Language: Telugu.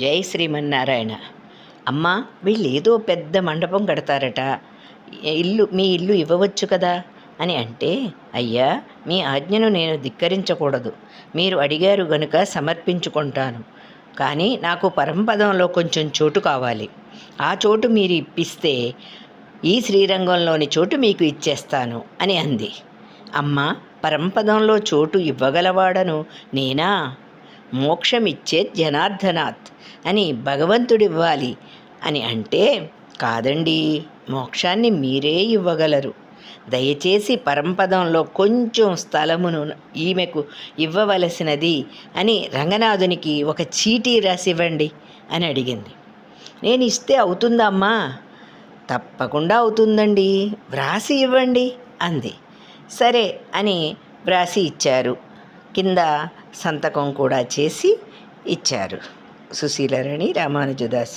జై శ్రీమన్నారాయణ. అమ్మ వీళ్ళు ఏదో పెద్ద మండపం కడతారట. ఇల్లు మీ ఇల్లు ఇవ్వవచ్చు కదా? అని అంటే అయ్యా మీ ఆజ్ఞను నేను ధిక్కరించకూడదు. మీరు అడిగారు గనుక సమర్పించుకుంటాను. కానీ నాకు పరంపదంలో కొంచెం చోటు కావాలి. ఆ చోటు మీరు ఇప్పిస్తే ఈ శ్రీరంగంలోని చోటు మీకు ఇచ్చేస్తాను అని అంది. అమ్మ పరంపదంలో చోటు ఇవ్వగలవాడను నేనా? మోక్షమిచ్చే జనార్దనాథ్ అని భగవంతుడివ్వాలి అని అంటే కాదండి మోక్షాన్ని మీరే ఇవ్వగలరు. దయచేసి పరంపదంలో కొంచెం స్థలమును ఈమెకు ఇవ్వవలసినది అని రంగనాథునికి ఒక చీటీ రాసివ్వండి అని అడిగింది. నేను ఇస్తే అవుతుందమ్మా. తప్పకుండా అవుతుందండి. వ్రాసి ఇవ్వండి అంది. సరే అని వ్రాసి ఇచ్చారు. కింద సంతకం కూడా చేసి ఇచ్చారు. సుశీలరణి రామానుజదాసి